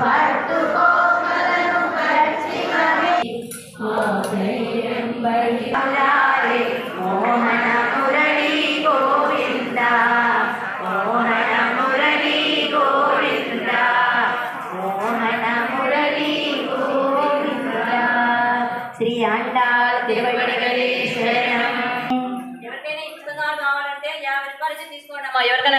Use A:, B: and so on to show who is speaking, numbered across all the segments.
A: పట్టుకోగలను పచ్చిమని వెంబడి మోహన మురళి గోవింద మోహన మురళి గోవింద మోహన మురళి గోవింద శ్రీ ఆండాళ్ తిరువడిగలే శరణం
B: ఎవరికైనా ఈ కావాలంటే యాభై రూపాయలు తీసుకోండి అమ్మా. ఎవరికైనా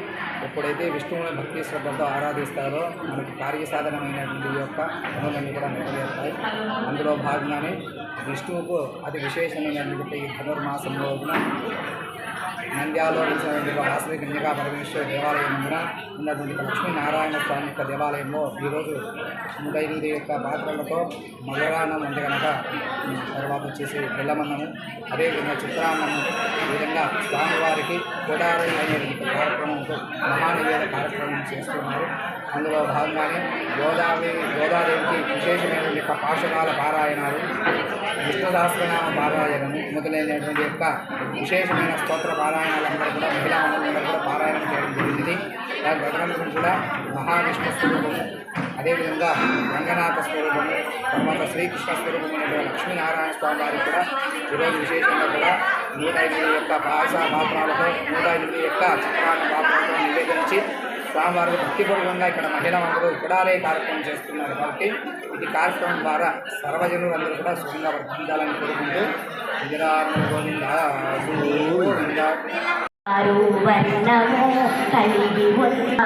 C: ఎప్పుడైతే విష్ణువుని భక్తి శ్రద్ధతో ఆరాధిస్తారో మనకి కార్యసాధనమైనటువంటి ఈ యొక్క పనులన్నీ కూడా నెరవేరుతాయి. అందులో భాగంగానే విష్ణువుకు అతి విశేషమైనటువంటి ఈ ధనుర్మాసం రోజున నంద్యాలలో వెలిసినటువంటి ఆశ్రయ పరమేశ్వర దేవాలయం ముందున ఉన్నటువంటి లక్ష్మీనారాయణ స్వామి యొక్క దేవాలయంలో ఈరోజు నూట యొక్క పాత్రలతో మధురాన్నం అంటే కనుక తర్వాత వచ్చేసి బెల్లమన్నము. అదేవిధంగా చిత్రాన్నము. ఈ విధంగా స్వామివారికి కొడారి అనేటువంటి కార్యక్రమంతో మహానివేద కార్యక్రమం చేస్తున్నారు. అందులో భాగంగానే గోదావరి గోదాదేవికి విశేషమైనటువంటి యొక్క పాశురాల పారాయణాలు విష్ణు సహస్రనామ పారాయణము మొదలైనటువంటి యొక్క విశేషమైన స్తోత్ర పారాయణాలందరూ కూడా మహిళా మండలందరూ కూడా పారాయణం చేయడం జరిగింది. దాని ప్రకారం కూడా మహావిష్ణు స్వరూపము అదేవిధంగా రంగనాథ స్వరూపం తర్వాత శ్రీకృష్ణ స్వరూపమైనటువంటి లక్ష్మీనారాయణ స్వామి వారికి కూడా ఈరోజు విశేషంగా కూడా నూట ఎనిమిది యొక్క పాయస పాత్రాలతో నూట ఎనిమిది యొక్క చిత్రాన్ని పాత్రలతో నివేదించి స్వామివారు భక్తిపూర్వకంగా ఇక్కడ మహిళలందరూ కుడాలే కార్యక్రమం చేస్తున్నారు కాబట్టి ఈ కార్యక్రమం ద్వారా సర్వజనులు అందరూ కూడా సుఖంగా వర్తించాలని కోరుకుంటూ విజరారణ గోవింద గోవింద
A: ఆరు వర్ణము కలిగి ఉన్న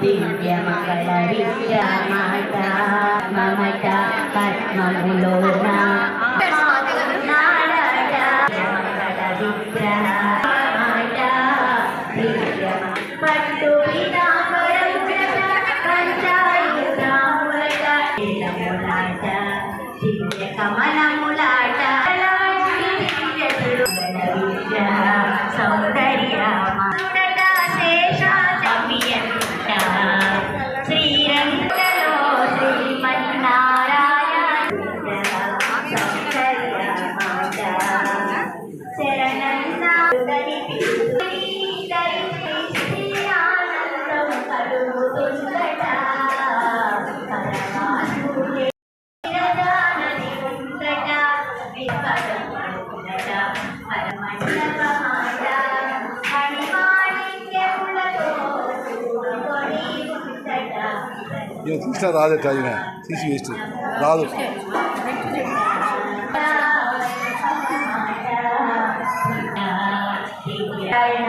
A: దివ్య మంగళ విద్యమాట మమట పద్మములోన నాడట
D: ఇక తీసిన రాదట ఆయన తీసి వేస్ట్ రాదు
A: గణపతి